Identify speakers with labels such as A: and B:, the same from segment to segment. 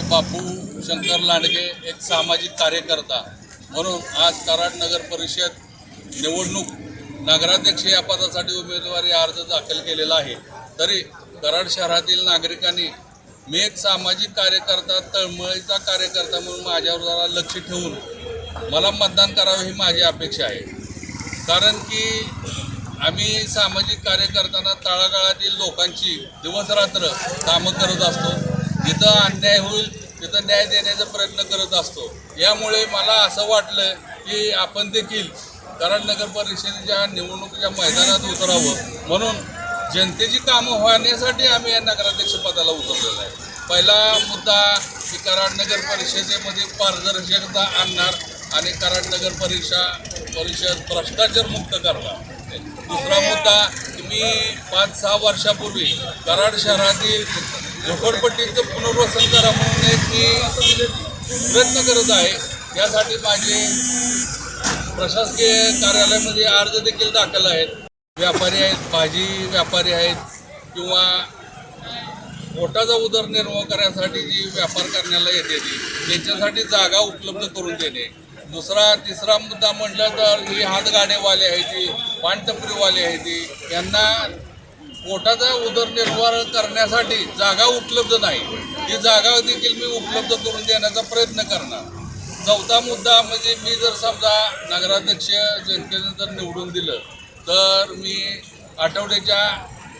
A: बापू शंकर लांडगे एक सामाजिक कार्यकर्ता. म्हणून आज कराड नगर परिषद निवडणूक नगराध्यक्ष या पदासाठी उमेदवारी अर्ज दाखल केलेला आहे. तरी कराड शहरातील नागरिकांनी मी एक सामाजिक कार्यकर्ता तळमळीचा कार्यकर्ता म्हणून माझ्यावर जरा लक्ष ठेवून मला मतदान करावं ही माझी अपेक्षा आहे. कारण की आम्ही सामाजिक कार्यकर्त्यांना तळागाळातील लोकांची दिवसरात्र कामं करत असतो. जिथं अन्याय होईल तिथं न्याय देण्याचा प्रयत्न करत असतो. यामुळे मला असं वाटलं की आपण देखील कराड नगर परिषदेच्या निवडणुकीच्या मैदानात उतरावं. म्हणून जनतेची कामं होण्यासाठी आम्ही या नगराध्यक्षपदाला उतरलेलं आहे. पहिला मुद्दा की कराड नगर परिषदेमध्ये पारदर्शकता आणणार आणि कराड नगर परिषा परिषद भ्रष्टाचार मुक्त करणार. दुसरा मुद्दा की मी पाच सहा वर्षापूर्वी कराड शहरातील झोपडपट्टीचं पुनर्वसन करा म्हणून एक मी प्रयत्न करत आहे. यासाठी माझे प्रशासकीय कार्यालयामध्ये अर्ज देखील दाखल आहेत. व्यापारी आहेत भाजी व्यापारी आहेत किंवा पोटाचा उदरनिर्वाह करण्यासाठी जी व्यापार करण्याला येते ती त्यांच्यासाठी जागा उपलब्ध करून देणे. दुसरा तिसरा मुद्दा म्हटलं तर ही हातगाडेवाले आहे ती पानटपरीवाले आहे ती. यांना पोटाचा उदरनिर्वाह करण्यासाठी जागा उपलब्ध नाही. ही जागा देखील मी उपलब्ध करून देण्याचा प्रयत्न करणार. चौथा मुद्दा म्हणजे मी जर समजा नगराध्यक्ष जनतेनं जर निवडून दिलं तर मी आठवड्याच्या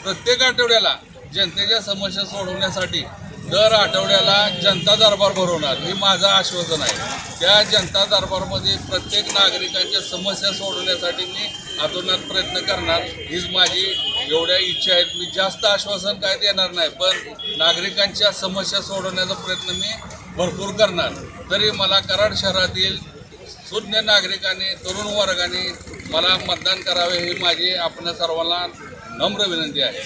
A: प्रत्येक आठवड्याला जनतेच्या समस्या सोडवण्यासाठी दर आठवड्याला जनता दरबार भरवणार. हे माझं आश्वासन आहे. त्या जनता दरबारमध्ये प्रत्येक नागरिकांच्या समस्या सोडवण्यासाठी मी अतोनात प्रयत्न करणार. हीच माझी एवढ्या इच्छा आहेत. मी जास्त आश्वासन काय देणार नाही पण नागरिकांच्या समस्या सोडवण्याचा प्रयत्न मी भरपूर करणार. तरी मला कराड शहरातील शून्य नागरिकांनी तरुण वर्गाने मला मतदान करावे ही माझी आपल्या सर्वांना नम्र विनंती आहे.